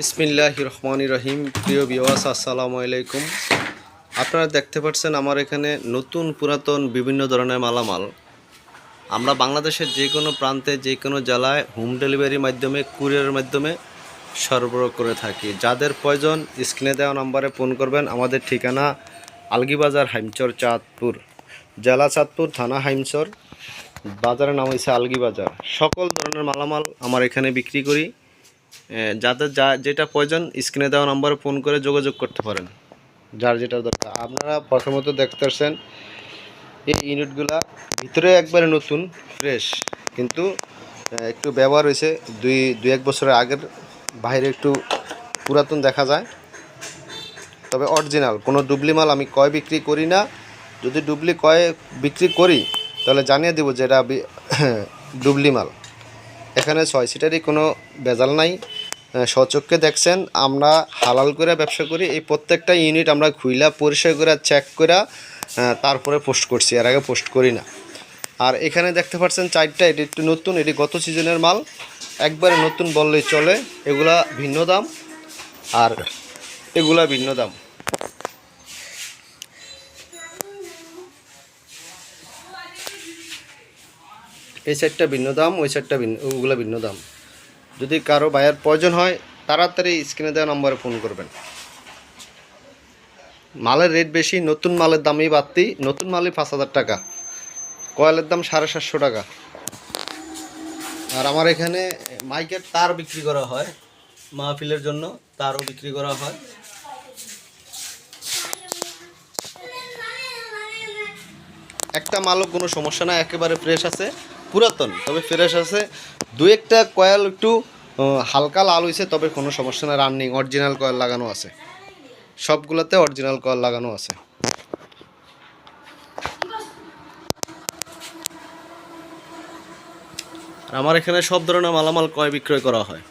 বিসমিল্লাহ রহমান রহিম। প্রিয় বিওয়াস আসসালামু আলাইকুম। আপনারা দেখতে পাচ্ছেন আমার এখানে নতুন পুরাতন বিভিন্ন ধরনের মালামাল। আমরা বাংলাদেশের যে কোনো প্রান্তে, যে কোনো জেলায় হোম ডেলিভারির মাধ্যমে, কুরিয়ারের মাধ্যমে সরবরাহ করে থাকি। যাদের প্রয়োজন, স্ক্রিনে দেওয়া নম্বরে ফোন করবেন। আমাদের ঠিকানা আলগিবাজার হাইমচর, চাঁদপুর। জেলা চাঁদপুর, থানা হাইমচর। বাজারের নাম হয়েছে আলগিবাজার। সকল ধরনের মালামাল আমার এখানে বিক্রি করি। যাদের যা যেটা প্রয়োজন স্ক্রিনে দেওয়া নম্বরে ফোন করে যোগাযোগ করতে পারেন। যার যেটা দরকার। আপনারা প্রথমত দেখতে পাচ্ছেন, এই ইউনিটগুলা ভিতরে একবারে নতুন ফ্রেশ কিন্তু একটু ব্যবহার হয়েছে। দুই দুই এক বছরের আগের, বাইরে একটু পুরাতন দেখা যায়। তবে অরিজিনাল কোনো ডুবলি মাল আমি কয় বিক্রি করি না। যদি ডুবলি কয় বিক্রি করি, তাহলে জানিয়ে দেবো যে এটা ডুবলি মাল। এখানে ছয় সিটারই কোনো ভেজাল নাই। আহ, স্বচক্ষে দেখছেন আমরা হালাল করে ব্যবসা করি এই প্রত্যেকটা ইউনিট আমরা খুইলা পরিষ্কার করে চেক করে তারপরে পোস্ট করছি এর আগে পোস্ট করি না। আর এখানে দেখতে পাচ্ছেন চারটা এটি একটু নতুন এটি গত সিজনের মাল। একবারে নতুন বললেই চলে এগুলা ভিন্ন দাম। আর এগুলা ভিন্ন দাম। এই সাইডটা ভিন্ন দাম, ওই সাইডটা ভিন্ন, ওগুলো ভিন্ন দাম। যদি কারও বায়ার প্রয়োজন হয়, তাড়াতাড়ি স্ক্রিনে দেওয়া নম্বরে ফোন করবেন। মালের রেট বেশি, নতুন মালের দামই বাড়তি, নতুন মালই পাঁচ হাজার টাকা। কয়েলের দাম সাড়ে সাতশো টাকা। আর আমার এখানে মাইকের তার বিক্রি করা হয়, মাহফিলের জন্য তারও বিক্রি করা হয়। একটা মালও কোনো সমস্যা না একেবারে ফ্রেশ আছে। পুরাতন, তবে ফ্রেশ আছে। দু একটা কয়েল একটু হালকা লাল হয়েছে তবে কোনো সমস্যা না রানিং, অরিজিনাল কয়েল লাগানো আছে। সবগুলোতে অরিজিনাল কয়েল লাগানো আছে। আর আমার এখানে সব ধরনের মালামাল ক্রয় বিক্রয় করা হয়।